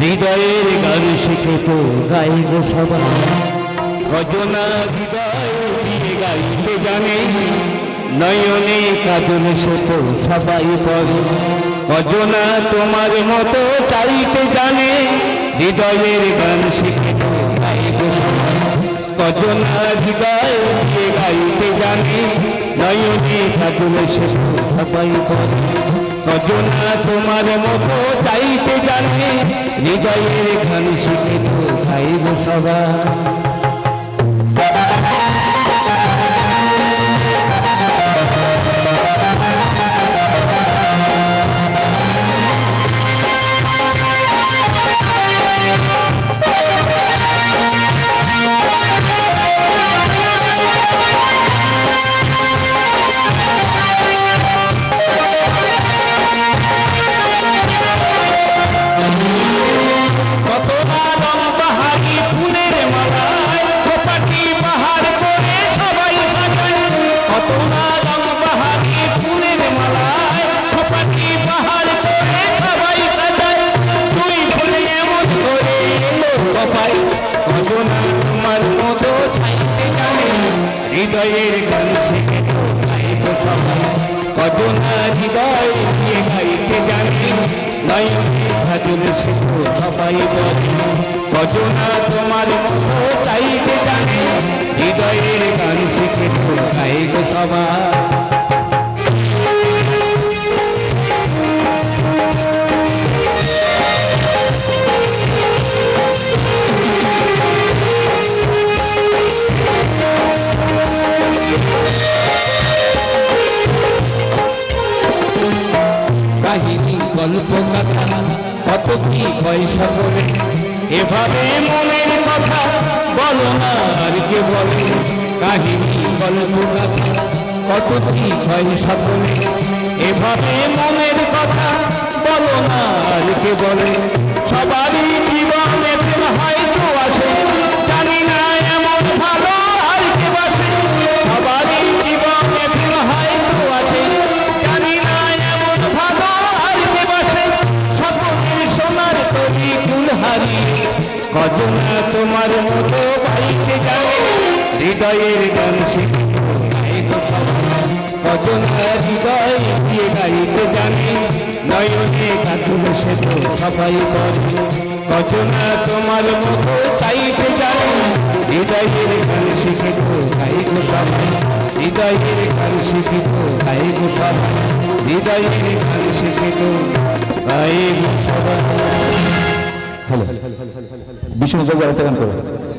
হৃদয়ের গান শিখে তো গাইব সবাই। রচনা হৃদয় দিয়ে গাইতে জানে, নয়নে কাজল সে তো সবাই পড়ে অজনা তোমার মতো চাইতে জানে, হৃদয়ের গান শিখে তো গাইব সবাই। হৃদয় দিয়ে গাইতে জানে, নয়নে কাজল সে তো সবাই পড়ে কজনা তোমার মতো চাইতে জানে হৃদয়ের গান শিখে তো খাইব সবাই হৃদয়ের গান শিখে তো গাইব কত না হৃদয় দিয়ে গাইতে জানি, নয়নে ভাজুল শিখো সবাই বলে। কজনা তোমার মতো চাইতে জানে, হৃদয়ের গান শিখে তো গাইব সবাই। কাহিনী গল্প কথা কত কি পয়সা করে এভাবে মনের কথা বলো না আর কে বলে। কাহিনী গল্প কথা কত কি পয়সা করে এভাবে মনের কথা বলো না আর কে বলে। সবারই ফুলহারি কজনা তোমার মতো বাইকে যাবে হৃদয়ের গান গাইতে সবাই। কজনা হৃদয় দিয়ে গাইতে জানে। নয়নে কাতুল সে তো সবাই করে কজনা তোমার মতো চাইতে জানে। হৃদয়ের গান শিখে তো গাইব সবাই। হৃদয়ের গান শিখে তো গাইব সবাই। হৃদয়ের গান শিখে তো গাইব সবাই। বিষ্ণু যোগ করবে